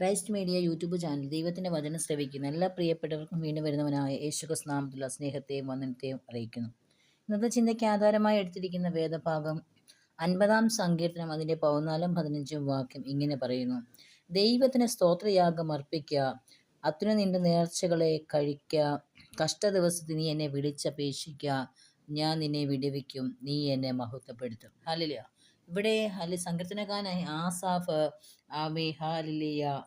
Christ media YouTube channel ദൈവത്തിന്റെ വചനം ശ്രവിക്കുന്ന. എല്ലാ പ്രിയപ്പെട്ടവർക്കും വീണ്ടും വരുന്നവനായ യേശുക്രിസ് നാമത്തിലുള്ള സ്നേഹത്തെയും വന്ദനത്തെയും അറിയിക്കുന്നു. ഇന്നത്തെ ചിന്തയ്ക്ക് ആധാരമായി എടുത്തിരിക്കുന്ന വേദഭാഗം അൻപതാം സങ്കീർത്തനം അതിന്റെ പതിനാലും പതിനഞ്ചും വാക്യം ഇങ്ങനെ പറയുന്നു. ദൈവത്തിന് സ്തോത്രയാഗം അർപ്പിക്കുക അത്തിനു നിന്റെ നേർച്ചകളെ കഴിക്കുക കഷ്ട ദിവസത്തിൽ നീ എന്നെ വിളിച്ചപേക്ഷിക്കുക ഞാൻ നിന്നെ വിടുവിക്കും നീ എന്നെ മഹത്വപ്പെടുത്തും. ഹാലില്ല ഇവിടെ അല്ലെ സങ്കീർത്തനക്കാരനായി ആസാഫ് ആമേ ഹാലിയ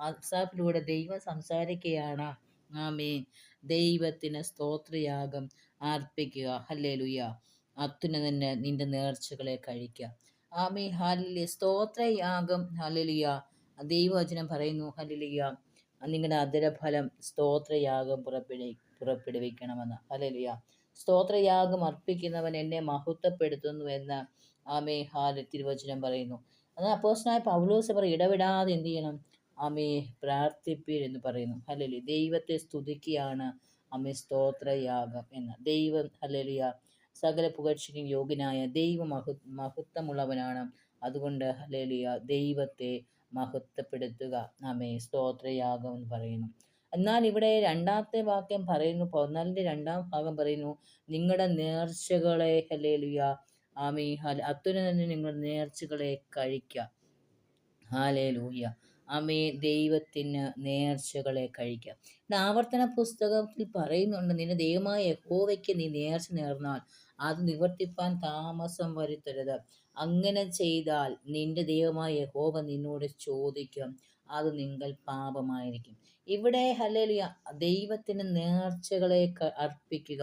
ആസാഫിലൂടെ ദൈവം സംസാരിക്കുകയാണ് ആമേ ദൈവത്തിന് സ്തോത്രയാഗം അർപ്പിക്കുക. ഹല്ലേലുയ. തന്നെ നിന്റെ നേർച്ചകളെ കഴിക്കുക. ആമേ ഹാലിയ സ്തോത്രയാഗം. ഹലിയ ദൈവവചനം പറയുന്നു. ഹലിയ നിങ്ങളുടെ അതരഫലം സ്തോത്രയാഗം പുറപ്പെടു പുറപ്പെടുവിക്കണമെന്ന്. ഹലിയ സ്തോത്രയാഗം അർപ്പിക്കുന്നവൻ എന്നെ മഹത്വപ്പെടുത്തുന്നു എന്ന് ആമേ ഹാൽ തിരുവചനം പറയുന്നു. അത് അപ്പോസ്റ്റനായ പൗലോസ് പറ ഇടവിടാതെ എന്ത് ചെയ്യണം? ആമേ പ്രാർത്ഥിപ്പീർ എന്ന് പറയുന്നു. ഹലലി ദൈവത്തെ സ്തുതിക്കുകയാണ്. അമേ സ്തോത്രയാഗം എന്ന്. ദൈവം ഹലലിയ സകല പുകഴ്ചയ്ക്കും യോഗ്യനായ ദൈവ മഹു മഹത്വമുള്ളവനാണ്. അതുകൊണ്ട് ഹലേലിയ ദൈവത്തെ മഹത്വപ്പെടുത്തുക. അമേ സ്തോത്രയാഗം എന്ന് പറയുന്നു. എന്നാൽ ഇവിടെ രണ്ടാമത്തെ വാക്യം പറയുന്നു പതിനാലിന്റെ രണ്ടാം ഭാഗം പറയുന്നു നിങ്ങളുടെ നേർച്ചകളെ ഹലേലിയ ആമേ ഹാല അത്തുന തന്നെ നിങ്ങൾ നേർച്ചകളെ കഴിക്കുക ഹാലേ ലൂഹ്യ ദൈവത്തിന് നേർച്ചകളെ കഴിക്കുക ഇത് ആവർത്തന പുസ്തകത്തിൽ പറയുന്നുണ്ട് നിന്റെ ദൈവമായ യഹോവയ്ക്ക് നീ നേർച്ച നേർന്നാൽ അത് നിവർത്തിപ്പാൻ താമസം വരുത്തരുത്. അങ്ങനെ ചെയ്താൽ നിന്റെ ദൈവമായ യഹോവ നിന്നോട് ചോദിക്കും അത് നിങ്ങൾ പാപമായിരിക്കും. ഇവിടെ ഹലേലിയ ദൈവത്തിന് നേർച്ചകളെ അർപ്പിക്കുക.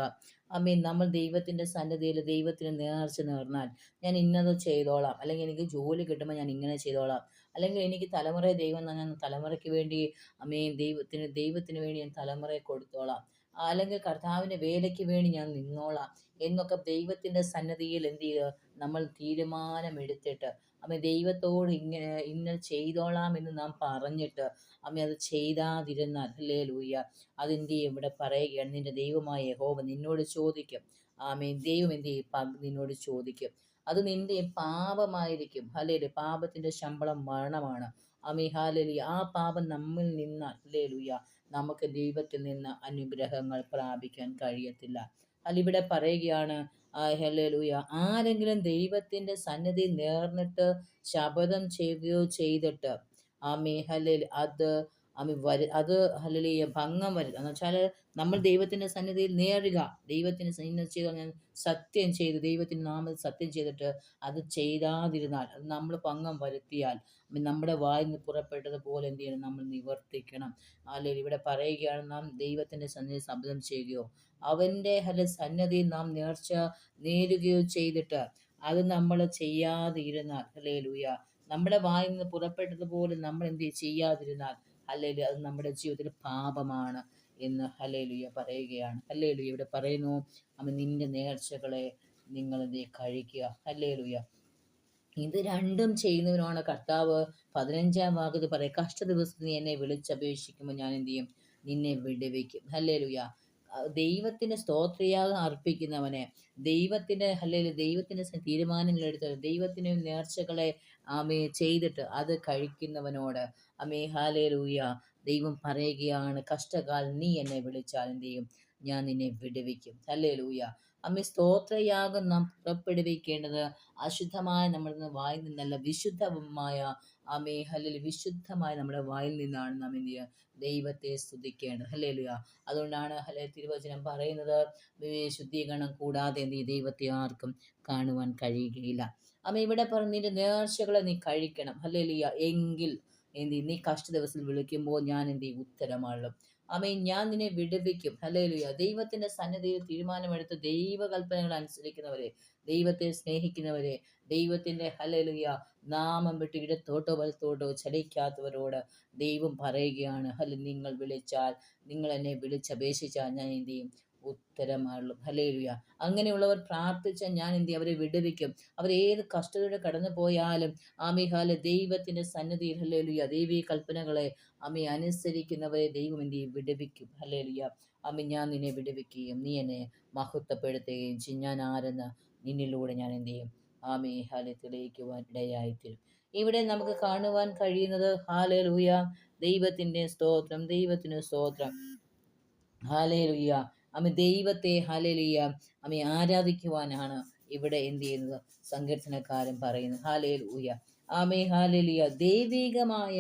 അമ്മീൻ നമ്മൾ ദൈവത്തിന്റെ സന്നദ്ധിയിൽ ദൈവത്തിന് നേർച്ച നേർന്നാൽ ഞാൻ ഇന്നത് ചെയ്തോളാം. അല്ലെങ്കിൽ എനിക്ക് ജോലി കിട്ടുമ്പോൾ ഞാൻ ഇങ്ങനെ ചെയ്തോളാം. അല്ലെങ്കിൽ എനിക്ക് തലമുറ ദൈവം ഞാൻ തലമുറയ്ക്ക് വേണ്ടി അമ്മീൻ ദൈവത്തിന് ദൈവത്തിന് വേണ്ടി ഞാൻ തലമുറയെ കൊടുത്തോളാം. അല്ലെങ്കിൽ കർത്താവിന്റെ വേലയ്ക്ക് വേണ്ടി ഞാൻ നിന്നോളാം. എന്നൊക്കെ ദൈവത്തിന്റെ സന്നദ്ധിയിൽ എന്ത് ചെയ്യുക നമ്മൾ തീരുമാനമെടുത്തിട്ട് അമ്മ ദൈവത്തോട് ഇങ്ങനെ ഇന്ന ചെയ്തോളാം എന്ന് നാം പറഞ്ഞിട്ട് അമ്മ അത് ചെയ്താതിരുന്നാൽ അല്ലേ ലൂയ്യ അതിന്റെ ഇവിടെ പറയുകയാണ്. നിന്റെ ദൈവമായ ഹോമ നിന്നോട് ചോദിക്കും. ആമേ ദൈവം എന്ത് ചെയ്യും? നിന്നോട് ചോദിക്കും. അത് നിന്റെ പാപമായിരിക്കും. അല്ലേ പാപത്തിന്റെ ശമ്പളം മരണമാണ്. അമി ഹാലലി ആ പാപം നമ്മിൽ നിന്ന് അല്ലേ ലൂയ്യ നമുക്ക് ദൈവത്തിൽ നിന്ന് അനുഗ്രഹങ്ങൾ പ്രാപിക്കാൻ കഴിയത്തില്ല. അല്ലിവിടെ പറയുകയാണ് ഹലലൂയ ആരെങ്കിലും ദൈവത്തിന്റെ സന്നിധി നേർന്നിട്ട് ശപഥം ചെയ്യുകയോ ചെയ്തിട്ട്. ആ മേഹലിൽ അത് അമ്മ വരു അത് ഹലലിയ ഭംഗം വരുക. എന്ന് വെച്ചാൽ നമ്മൾ ദൈവത്തിന്റെ സന്നിധിയിൽ നേരുക. ദൈവത്തിന് ചെയ്ത് ഞാൻ സത്യം ചെയ്ത് ദൈവത്തിന്റെ നാമത്തിൽ സത്യം ചെയ്തിട്ട് അത് ചെയ്താതിരുന്നാൽ അത് നമ്മൾ ഭംഗം വരുത്തിയാൽ നമ്മുടെ വായിൽ നിന്ന് പുറപ്പെട്ടതുപോലെ എന്ത് ചെയ്യണം? നമ്മൾ നിവർത്തിക്കണം. അല്ലെങ്കിൽ ഇവിടെ പറയുകയാണ് നാം ദൈവത്തിന്റെ സന്നിധി ശബ്ദം ചെയ്യുകയോ അവന്റെ ഹല സന്നദ്ധിയിൽ നാം നേർച്ച നേരുകയോ ചെയ്തിട്ട് അത് നമ്മൾ ചെയ്യാതിരുന്നാൽ ഹലേ ലൂയ നമ്മുടെ വായിൽ നിന്ന് പുറപ്പെട്ടതുപോലെ നമ്മൾ എന്ത് ചെയ്യാതിരുന്നാൽ അല്ലെങ്കിൽ അത് നമ്മുടെ ജീവിതത്തിൽ പാപമാണ് എന്ന് ഹലേലുയ പറയുകയാണ്. ഹലേലുയ ഇവിടെ പറയുന്നു അമ്മ നിന്റെ നേർച്ചകളെ നിങ്ങൾ നീ കഴിക്കുക. ഹലേലുയ ഇത് രണ്ടും ചെയ്യുന്നവനാണ് കർത്താവ്. പതിനഞ്ചാം ഭാഗത്ത് പറയും കഷ്ട ദിവസത്തിൽ നീ എന്നെ വിളിച്ചപേക്ഷിക്കുമ്പോൾ ഞാൻ എന്ത് ചെയ്യും? നിന്നെ വിടുവിക്കും. ഹല്ലേലുയ. ദൈവത്തിന് സ്തോത്രയാഗം അർപ്പിക്കുന്നവനെ ദൈവത്തിന്റെ അല്ലെങ്കിൽ ദൈവത്തിന്റെ തീരുമാനങ്ങൾ എടുത്ത് ദൈവത്തിന് നേർച്ചകളെ ആമേ ചെയ്തിട്ട് അത് കഴിക്കുന്നവനോട് അമേ ഹാലേ ലൂയ ദൈവം പറയുകയാണ് കഷ്ടകാലം നീ എന്നെ വിളിച്ചാൽ എന്ത് ചെയ്യും ഞാൻ നിന്നെ വിടുവിക്കും. ഹല്ലേ ലൂയ അമ്മ സ്തോത്രയാഗം നാം പുറപ്പെടുവിക്കേണ്ടത് അശുദ്ധമായ നമ്മുടെ വായിൽ നിന്നല്ല വിശുദ്ധമായ അമേ ഹലിൽ വിശുദ്ധമായ നമ്മുടെ വായിൽ നിന്നാണ് നാം എന്ത് ചെയ്യുക? ദൈവത്തെ സ്തുതിക്കേണ്ടത്. ഹല്ലേ ലുയാ അതുകൊണ്ടാണ് ഹലേ തിരുവചനം പറയുന്നത് ശുദ്ധീകരണം കൂടാതെ എന്ത് ദൈവത്തെ ആർക്കും കാണുവാൻ കഴിയുകയില്ല. അമ്മ ഇവിടെ പറഞ്ഞ നേർച്ചകളെ നീ കഴിക്കണം. ഹല്ലേ ലുയാ എങ്കിൽ എന്ത് നീ കഷ്ട ദിവസം വിളിക്കുമ്പോൾ ഞാൻ എന്ത് ഉത്തരമാളും അമ്മയും ഞാൻ നിന്നെ വിടുവിക്കും. ഹലേലുയ ദൈവത്തിന്റെ സന്നദ്ധയിൽ തീരുമാനമെടുത്ത് ദൈവകൽപ്പനകൾ അനുസരിക്കുന്നവരെ ദൈവത്തെ സ്നേഹിക്കുന്നവരെ ദൈവത്തിന്റെ ഹലലുയ നാമം വിട്ട് ഇടത്തോട്ടോ വലത്തോട്ടോ ചലിക്കാത്തവരോട് ദൈവം പറയുകയാണ്. ഹല നിങ്ങൾ വിളിച്ചാൽ നിങ്ങൾ എന്നെ വിളിച്ചപേക്ഷിച്ചാൽ ഞാൻ എന്ത് ചെയ്യും? ഉത്തരമാറുള്ളൂ ഹലേലുയ അങ്ങനെയുള്ളവർ പ്രാർത്ഥിച്ച ഞാൻ എന്ത് അവരെ വിടുവിക്കും. അവർ ഏത് കഷ്ടതയുടെ കടന്നു പോയാലും ആമിഹാല ദൈവത്തിന്റെ സന്നിധിയിൽ ഹലേലുയ ദൈവീ കൽപ്പനകളെ അമ്മ അനുസരിക്കുന്നവരെ ദൈവം എന്ത് വിടുവിക്കും. ഹലേലുയ അമ്മ ഞാൻ നിന്നെ വിടുവിക്കുകയും നീ എന്നെ മഹത്വപ്പെടുത്തുകയും ചെയ്യും. ഞാൻ ആരെന്ന് നിന്നിലൂടെ ഞാൻ എന്ത് ചെയ്യും? ആമി ഹാലെ തെളിയിക്കുവാൻ ഇടയായിത്തീരും. ഇവിടെ നമുക്ക് കാണുവാൻ കഴിയുന്നത് ഹാലലൂയ ദൈവത്തിന്റെ സ്തോത്രം ദൈവത്തിന്റെ സ്തോത്രം. ഹാലേലുയ്യ അമ്മ ദൈവത്തെ ഹലലിയ അമ്മ ആരാധിക്കുവാനാണ് ഇവിടെ എന്ത് ചെയ്യുന്നത്? സങ്കീർത്തനക്കാരൻ പറയുന്നത് ഉയ ആമേ ഹാലലിയ ദൈവികമായ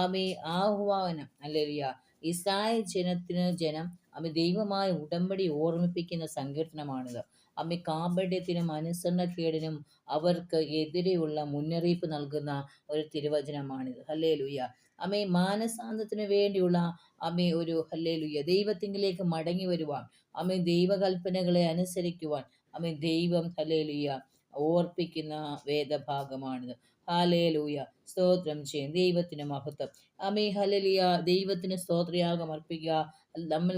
ആമേ ആഹ്വാനം അല്ലലിയ ഇസ്രായേൽ ജനത്തിന് ജനം അമ്മ ദൈവമായ ഉടമ്പടി ഓർമ്മിപ്പിക്കുന്ന സങ്കീർത്തനമാണിത് അമ്മ കാപട്യത്തിനും അനുസരണക്കേടിനും അവർക്ക് എതിരെയുള്ള മുന്നറിയിപ്പ് നൽകുന്ന ഒരു തിരുവചനമാണിത്. ഹല്ലേ അമ്മേ മാനസാന്തത്തിന് വേണ്ടിയുള്ള അമ്മേ ഒരു ഹല്ലേലുയ്യ ദൈവത്തിങ്കിലേക്ക് മടങ്ങി വരുവാൻ അമ്മേ ദൈവകൽപ്പനകളെ അനുസരിക്കുവാൻ അമ്മേ ദൈവം ഹല്ലേലുയ്യ ഓർപ്പിക്കുന്ന വേദഭാഗമാണിത്. ഹാലേലൂയ സ്തോത്രം ചെയ്യും. ദൈവത്തിന് മഹത്വം. അമേ ഹലലിയ ദൈവത്തിന് സ്തോത്രയാഗം അർപ്പിക്കുക. നമ്മൾ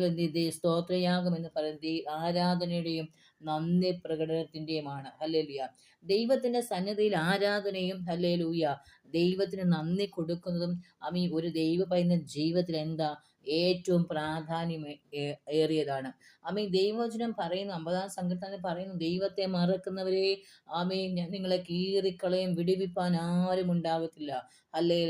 സ്തോത്രയാഗം എന്ന് പറയുന്നത് ആരാധനയുടെയും നന്ദി പ്രകടനത്തിന്റെയുമാണ്. ഹല്ലേലൂയ. ദൈവത്തിന്റെ സന്നിധിയിൽ ആരാധനയും ഹല്ലേലൂയ. ദൈവത്തിന് നന്ദി കൊടുക്കുന്നതും അമീ ഒരു ദൈവ പൈന ജീവിതത്തിൽ എന്താ ഏറ്റവും പ്രാധാന്യം ഏറിയതാണ്. ആമീ ദൈവവചനം പറയുന്നു അമ്പതാം സങ്കീർത്തനം പറയുന്നു ദൈവത്തെ മറക്കുന്നവരെ ആമീ ഞാൻ നിങ്ങളെ കീറിക്കളയും വിടിവിപ്പാൻ ആരും ഉണ്ടാകത്തില്ല അല്ലേ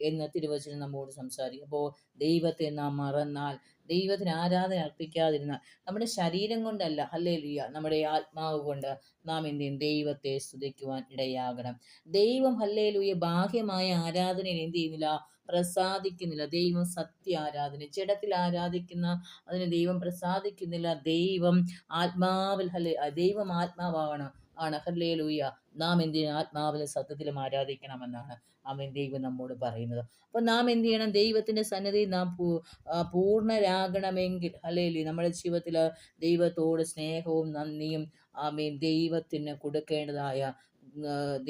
എന്ന തിരുവചനം നമ്മോട് സംസാരിക്കും. അപ്പോൾ ദൈവത്തെ നാം മറന്നാൽ ദൈവത്തിന് ആരാധന അർപ്പിക്കാതിരുന്നാൽ നമ്മുടെ ശരീരം കൊണ്ടല്ല അല്ലേ ലിയ നമ്മുടെ ആത്മാവ് കൊണ്ട് നാം എന്ത് ചെയ്യും? ദൈവത്തെ സ്തുതിക്കുവാൻ ഇടയാകണം. ദൈവം ഹല്ലേ ലുയ ബാഹ്യമായ ആരാധനയിൽ എന്ത് ചെയ്യുന്നില്ല? പ്രസാദിക്കുന്നില്ല. ദൈവം സത്യ ആരാധന ജഡത്തിൽ ആരാധിക്കുന്ന അതിന് ദൈവം പ്രസാദിക്കുന്നില്ല. ദൈവം ആത്മാവിൽ ഹല്ലേ ദൈവം ആത്മാവാണ് ആണ്. ഹല്ലേ ലൂയ നാം എന്തിനു ആത്മാവിലും സത്യത്തിലും ആരാധിക്കണമെന്നാണ് അവൻ ദൈവം നമ്മോട് പറയുന്നത്. അപ്പോൾ നാം എന്ത് ചെയ്യണം? ദൈവത്തിന്റെ സന്നദ്ധി നാം പൂർണരാകണമെങ്കിൽ അല്ലെങ്കിൽ നമ്മുടെ ജീവിതത്തിൽ ദൈവത്തോട് സ്നേഹവും നന്ദിയും ആമീൻ ദൈവത്തിന് കൊടുക്കേണ്ടതായ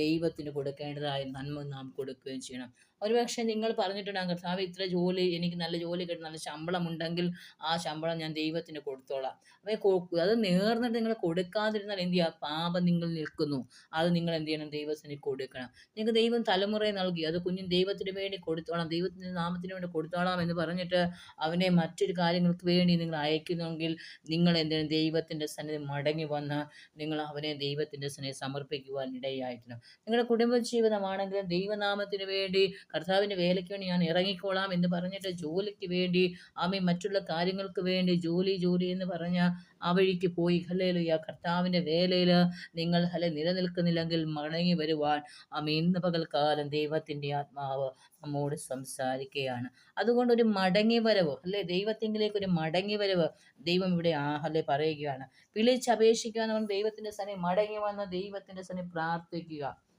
ദൈവത്തിന് കൊടുക്കേണ്ടതായ നന്മ നാം കൊടുക്കുകയും ചെയ്യണം. ഒരുപക്ഷെ നിങ്ങൾ പറഞ്ഞിട്ടുണ്ടാകും കർത്താവ് ഇത്ര ജോലി എനിക്ക് നല്ല ജോലി കിട്ടും നല്ല ശമ്പളം ഉണ്ടെങ്കിൽ ആ ശമ്പളം ഞാൻ ദൈവത്തിന് കൊടുത്തോളാം. അപ്പോൾ അത് നേർന്നിട്ട് നിങ്ങൾ കൊടുക്കാതിരുന്നാൽ എന്ത് ചെയ്യുക പാപം നിങ്ങൾ നിൽക്കുന്നു. അത് നിങ്ങൾ എന്ത് ചെയ്യണം? ദൈവത്തിന് കൊടുക്കണം. നിങ്ങൾക്ക് ദൈവം തലമുറയെ നൽകി അത് കുഞ്ഞിന് ദൈവത്തിന് വേണ്ടി കൊടുത്തോളാം ദൈവത്തിന്റെ നാമത്തിന് വേണ്ടി കൊടുത്തോളാം എന്ന് പറഞ്ഞിട്ട് അവനെ മറ്റൊരു കാര്യങ്ങൾക്ക് വേണ്ടി നിങ്ങൾ അയക്കുന്നെങ്കിൽ നിങ്ങൾ എന്തിനും ദൈവത്തിന്റെ സന്നിധി മടങ്ങി വന്ന് നിങ്ങൾ അവനെ ദൈവത്തിന്റെ സന്നിധി സമർപ്പിക്കുവാൻ ഇടയായിട്ടുണ്ട് നിങ്ങളുടെ കുടുംബജീവിതമാണെങ്കിലും ദൈവനാമത്തിന് വേണ്ടി കർത്താവിന്റെ വേലയ്ക്ക് വേണ്ടി ഞാൻ ഇറങ്ങിക്കോളാം എന്ന് പറഞ്ഞിട്ട് ജോലിക്ക് വേണ്ടി ആമി മറ്റുള്ള കാര്യങ്ങൾക്ക് വേണ്ടി ജോലി ജോലി എന്ന് പറഞ്ഞ ആ വഴിക്ക് പോയി. ഹല്ലേലുയ. കർത്താവിന്റെ വേലയിൽ നിങ്ങൾ ഹല നിലനിൽക്കുന്നില്ലെങ്കിൽ മടങ്ങി വരുവാൻ. ആമി ഇന്ന് പകൽക്കാലം ദൈവത്തിന്റെ ആത്മാവ് നമ്മോട് സംസാരിക്കുകയാണ്. അതുകൊണ്ട് ഒരു മടങ്ങി വരവ് അല്ലെ ദൈവത്തിങ്കിലേക്ക് ഒരു മടങ്ങി വരവ് ദൈവം ഇവിടെ ആ അല്ലെ പറയുകയാണ്. വിളിച്ചപേക്ഷിക്കുക എന്ന് ദൈവത്തിന്റെ സനെ മടങ്ങി വന്ന ദൈവത്തിന്റെ സനെ പ്രാർത്ഥിക്കുക.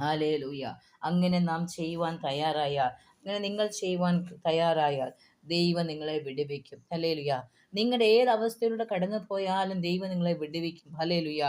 ഹാലേലൂയ. അങ്ങനെ നാം ചെയ്യുവാൻ തയ്യാറായാൽ അങ്ങനെ നിങ്ങൾ ചെയ്യുവാൻ തയ്യാറായാൽ ദൈവം നിങ്ങളെ വിടുവിക്കും. ഹലേലുയ. നിങ്ങളുടെ ഏത് അവസ്ഥയിലൂടെ കടന്നു പോയാലും ദൈവം നിങ്ങളെ വിടുവിക്കും. ഹലേലുയ.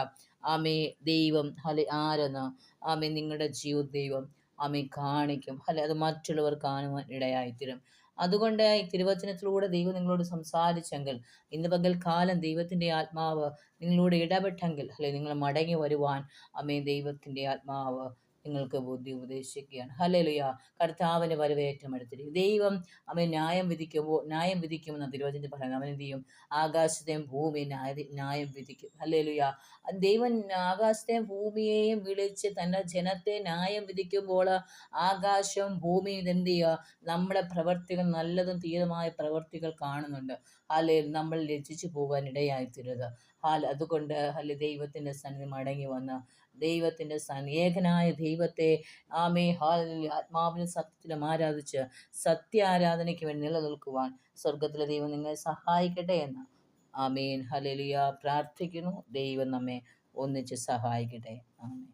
ആമേ ദൈവം ഹലെ ആരെന്ന് ആമേ നിങ്ങളുടെ ജീവ ദൈവം ആമേ കാണിക്കും. ഹലെ അത് മറ്റുള്ളവർ കാണുവാൻ ഇടയായിത്തീരും. അതുകൊണ്ട് ഈ തിരുവചനത്തിലൂടെ ദൈവം നിങ്ങളോട് സംസാരിച്ചെങ്കിൽ ഇന്ന് പകൽ കാലം ദൈവത്തിന്റെ ആത്മാവ് നിങ്ങളോട് ഇടപെട്ടെങ്കിൽ അല്ലെ നിങ്ങൾ മടങ്ങി വരുവാൻ അമ്മേ ദൈവത്തിന്റെ ആത്മാവ് നിങ്ങൾക്ക് ബുദ്ധി ഉപദേശിക്കുകയാണ്. ഹലലുയ കർത്താവിന്റെ വരവ് ഏറ്റവും എടുത്തിരിക്കും ദൈവം അവൻ ന്യായം വിധിക്കുമ്പോൾ ന്യായം വിധിക്കുമെന്ന തിരുവചനത്തിൽ പറയുന്നത് അവൻ എന്ത് ചെയ്യും? ആകാശത്തെയും ഭൂമിയും ന്യായം വിധിക്കും. ഹലലുയ ദൈവം ആകാശത്തെയും ഭൂമിയെയും വിളിച്ച് തന്റെ ജനത്തെ ന്യായം വിധിക്കുമ്പോൾ ആകാശം ഭൂമിയും എന്ത് ചെയ്യുക? നമ്മുടെ പ്രവർത്തികൾ നല്ലതും തീരമായ പ്രവർത്തികൾ കാണുന്നുണ്ട്. അല്ലെ നമ്മൾ രചിച്ചു പോകാൻ ഇടയായിത്തീരുത്. ഹാൽ അതുകൊണ്ട് ഹൽ ദൈവത്തിന്റെ സന്നിധി മടങ്ങി വന്ന് ദൈവത്തിന്റെ സനേഹനായ ദൈവത്തെ ആമേ ഹാലിൽ ആത്മാവിനും സത്യത്തിലും ആരാധിച്ച് സത്യ ആരാധനയ്ക്ക് വേണ്ടി നിലനിൽക്കുവാൻ സ്വർഗത്തിലെ ദൈവം നിങ്ങളെ സഹായിക്കട്ടെ എന്ന്. ആമേൻ. ഹലലിയ പ്രാർത്ഥിക്കുന്നു. ദൈവം നമ്മെ ഒന്നിച്ച് സഹായിക്കട്ടെ. ആമേൻ.